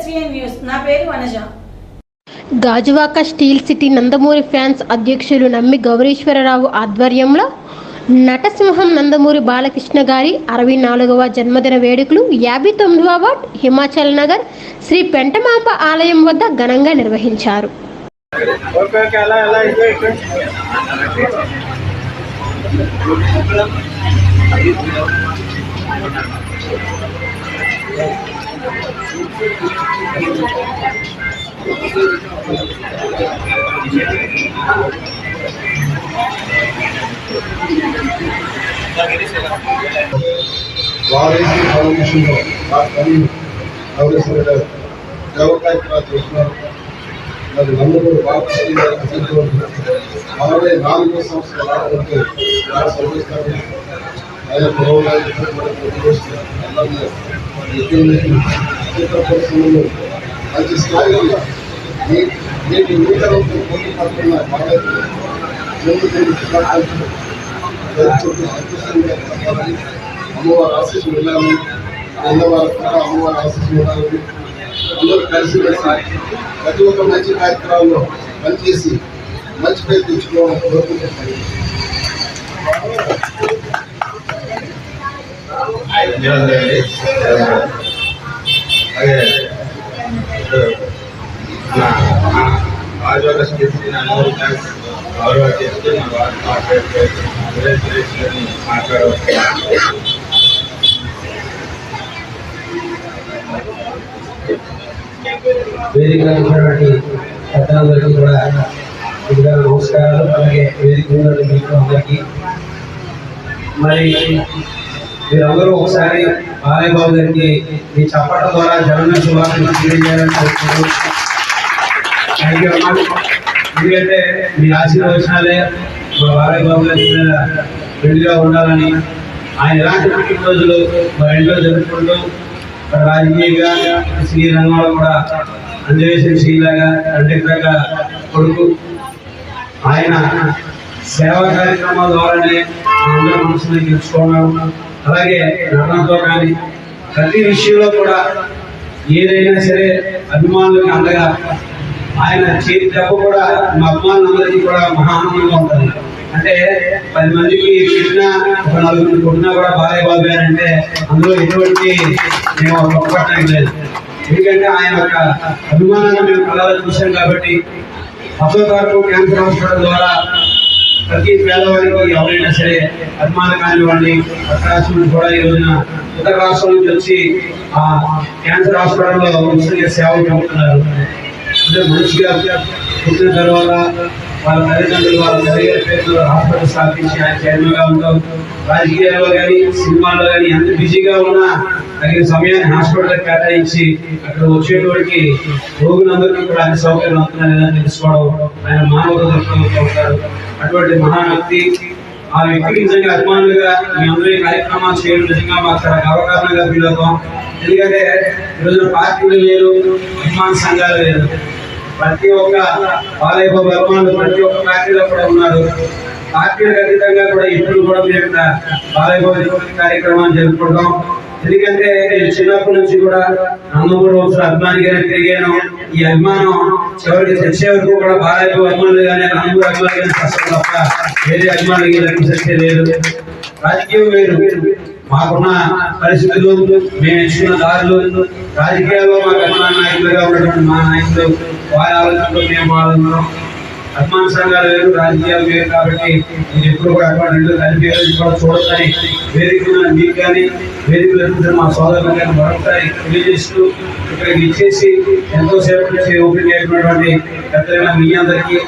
SVN news. నా పేరు Vanaja. Gajuwaka steel city Nandamuri fans అధ్యక్షులు నమ్మి గౌరీశ్వరరావు ఆధ్వర్యంలో నటసింహం నందమూరి బాలకృష్ణ గారి అరవై నాలుగవ జన్మదిన వేడుకలు యాభై తొమ్మిదవ వార్డ్ హిమాచల్ నగర్ శ్రీ పెంటమాంబ ఆలయం వద్ద ఘనంగా నిర్వహించారు. ఓకే ఓకే అలా అలా ఇటు ఇటు వారేసి బాలకృష్ణ పని అవసరం గారు దేవకాయకులు చేస్తున్నారు మరి నమ్మకం బాలకృష్ణ గారు అసలు అరవై నాలుగో సంవత్సరాలు ఆడవరకు చాలా సంతోషిస్తారు ఆయన పురోగతి మంచి స్థాయిలో నీ- నీటి నూతనంతో పోటీ పడుతున్న బాలయ్య ముందు నేను శుభాకాంక్షలు జరుపుకుంటూ సంతోషంగా గడపాలని అమ్మవారి ఆశీస్సులు వెళ్ళాలి అన్నవారు కూడా అమ్మవారి ఆశీస్సులు ఉండాలని అందరూ కలిసి మెలిసి ప్రతి ఒక్క మంచి కార్యక్రమంలో పనిచేసి మంచి పేరు తెచ్చుకోవాలని కోరుకుంటున్నాను అదే రాజోగ స్థితి నలుగురు ఫ్యాన్స్ గౌరవ చేస్తూ మన వారు మాట్లాడితే సురేష్ సురేష్ గారిని మాట్లాడవచ్చు వేదిక ఉన్నటువంటి పెద్దలందరికీ కూడా ముందుగా నమస్కారాలు అలాగే వేదిక ఉన్నటువంటి మీకు అందరికీ మరి మీరందరూ ఒకసారి బాలయ్య బాబు గారికి మీ చప్పట్ల ద్వారా జగన్ శుభాకాంక్షలు తెలియజేయాలని కోరుతున్నాను థ్యాంక్ యూ అమ్మా. ఎందుకంటే మీ ఆశీర్వచనాలే మా బాలయ్య బాబు గారి మీద ఉండాలని ఆయన ఎలాంటి పుట్టినరోజులు మా ఇంట్లో జరుపుకుంటూ రాజకీయంగా శ్రీ రంగంలో కూడా అంజవేశ్వర శ్రీలాగా తండ్రిగా కొడుకు. ఆయన సేవా కార్యక్రమాల ద్వారానే అందరూ మనసుని గెలుచుకోవడం అలాగే నటనతో కానీ ప్రతి విషయంలో కూడా ఏదైనా సరే అభిమానులకు అండగా ఆయన చేతి దెబ్బ కూడా మా అభిమానులందరికీ కూడా మహా ఆనందంగా ఉంటుంది. అంటే పది మందికి పెట్టినా ఒక నలుగురిని కొట్టినా కూడా బాలయ్య బాబు గారు అంటే అందులో ఎటువంటి మేము ఒప్పట్టడం లేదు. ఎందుకంటే ఆయన యొక్క అభిమానాన్ని మేము కళలో చూసాం కాబట్టి అబ్దుల్ క్యాన్సర్ హాస్పిటల్ ద్వారా ప్రతి పేదవాడికి ఎవరైనా సరే అభిమాన కానివ్వండి పక్క రాష్ట్రం కూడా ఈ రోజున ఇతర రాష్ట్రాల నుంచి వచ్చి ఆ క్యాన్సర్ హాస్పిటల్లో ఉచితంగా సేవలు పొందుతున్నారు. అంటే మంచిగా పుట్టిన తర్వాత వాళ్ళ తల్లిదండ్రులు వాళ్ళ తల్లిగారి పేరుతో హాస్పిటల్ స్థాపించి ఆయన చైర్మన్గా ఉంటాం రాజకీయాల్లో కానీ సినిమాల్లో కానీ ఎంత బిజీగా ఉన్నా తగిన సమయాన్ని హాస్పిటల్ కేటాయించి అక్కడ వచ్చేటువంటి రోగులందరికీ కూడా అన్ని సౌకర్యాలు అవుతున్నాయి లేదని తెలుసుకోవడం ఆయన మానవ ఉంటారు. అటువంటి మహానక్తి ఆ వ్యక్తికి నిజంగా అభిమానులుగా మీ అందరి కార్యక్రమాలు చేయడం నిజంగా మాకు చాలా గౌరవకారణంగా ఫీల్ అవుతాం. ఎందుకంటే ఈరోజు పార్టీలు వేరు అభిమాన సంఘాలు వేరు ప్రతి ఒక్క బాలయ్య బాబు అభిమానులు ప్రతి ఒక్క పార్టీలో కూడా ఉన్నారు. పార్టీలకు అతీతంగా కూడా ఇప్పుడు కూడా మేము ఇక్కడ బాలయ్య కార్యక్రమాన్ని జరుపుకోవడం ఎందుకంటే నేను చిన్నప్పటి నుంచి కూడా నందమూరి వంశం అభిమానిగానే తిరిగాను. ఈ అభిమానం చివరికి తెచ్చే వరకు కూడా బాలయ్య బాబు అభిమానులుగానే నందమూరి అభిమానిగానే కష్టం తప్ప వేరే అభిమానులకి లభించే లేదు. రాజకీయం వేరు. మాకున్న పరిస్థితులు మేము ఎంచుకున్న దారులు. రాజకీయాల్లో మాకు అభిమాన నాయకులుగా ఉన్నటువంటి మా నాయకులు వారి ఆలోచనలో మేము వాళ్ళందరం అభిమాన సంఘాలు వేరు రాజకీయాలు వేరు కాబట్టి నేను ఎప్పుడు కూడా అటువంటి రెండు కలిపి కూడా చూడొద్దని వేదిక మీకు కానీ వేదిక వెళ్తున్న మా సోదరులు కానీ మరొకసారి తెలియజేస్తూ ఇక్కడికి ఇచ్చేసి ఎంతో సేపు నుంచి ఓపెన్ చేసినటువంటి పెద్దలైన మీ అందరికీ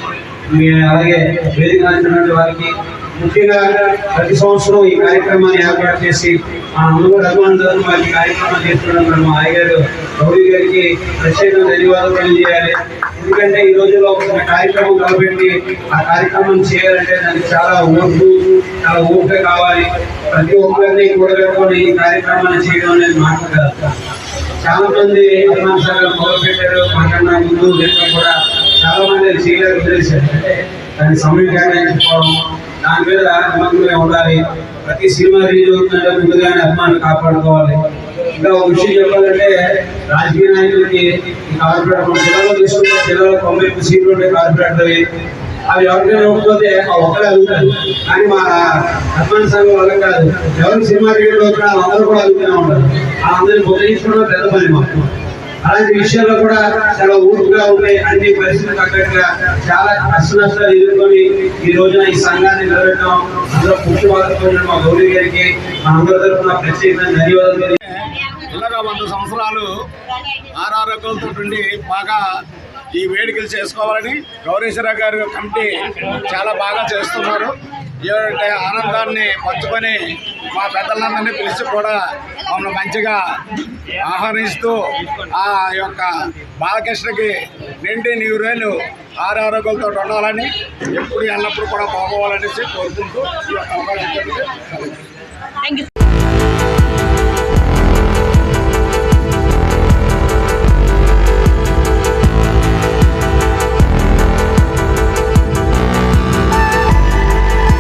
అలాగే వేదిక వారికి ముఖ్యంగా ప్రతి సంవత్సరం ఈ కార్యక్రమాన్ని ఏర్పాటు చేసి మా అందరూ అభిమానులందరూ వారి కార్యక్రమాలు చేస్తున్నాం మనం అయ్యగారు గౌరీ గారికి ప్రత్యేక ధన్యవాదాలు తెలియజేయాలి. ఎందుకంటే ఈ రోజుల్లో ఒక కార్యక్రమం కాబట్టి ఆ కార్యక్రమం చేయాలంటే దానికి చాలా ఓర్పు చాలా ఓపిక కావాలి. ప్రతి ఒక్కరిని కూడగట్టుకొని ఈ కార్యక్రమాన్ని చేయడం అనేది మాట చాలా మంది అభిమానులు మొదలు పెట్టారు మాకన్నా ముందు కూడా చాలా మంది అది చేయలేక అంటే దాని సమయం కేటాయించుకోవడం దాని మీద నమ్మకంగా ఉండాలి. ప్రతి సినిమా రిలీజ్ అవుతుందంటే ముందుగానే అభిమానులు కాపాడుకోవాలి. ఇంకా ఒక విషయం చెప్పాలంటే రాజకీయ నాయకులకి ఈ కార్పొరేటర్ మన జిల్లాలో తీసుకుంటే జిల్లాలో తొంభై ఎనిమిది సీట్లు ఉంటాయి కార్పొరేటర్వి అవి ఎవరికైనా ఇవ్వకపోతే ఆ ఒక్కరే అడుగుతారు. కానీ మా అభిమాన సంఘం వల్ల కాదు. ఎవరు సినిమా రిలీజ్ వచ్చినా అందరూ కూడా అడుగుతూనే ఉంటారు అందరిని బుద్ధించుకోవడం పెద్ద పని మాకు. అలాంటి విషయాల్లో కూడా చాలా ఊరుగా ఉన్నాయి అన్ని పరిస్థితులు తగ్గట్టుగా చాలా కష్ట నష్టాలు ఎదుర్కొని ఈ రోజున ఈ సంఘాన్ని నిలబెట్టడం అందులో ముఖ్య మా గౌరీ గారికి మా అందరి తరఫున ప్రత్యేకంగా ధన్యవాదాలు ఇలాగా వంద సంవత్సరాలు ఆరారోగ్యాలతో ఉండి బాగా ఈ వేడుకలు చేసుకోవాలని గౌరీశ్వర గారి కమిటీ చాలా బాగా చేస్తున్నారు. ఆనందాన్ని పంచుకొని మా పెద్దలందరినీ పిలిచి కూడా మమ్మల్ని మంచిగా ఆహ్వానిస్తూ ఆ యొక్క బాలకృష్ణకి నిండి నీరేళ్ళు ఆరోగ్యాలతో ఉండాలని ఎప్పుడు ఎల్లప్పుడూ కూడా బాగోవాలనేసి కోరుకుంటూ ఈ యొక్క అవకాశం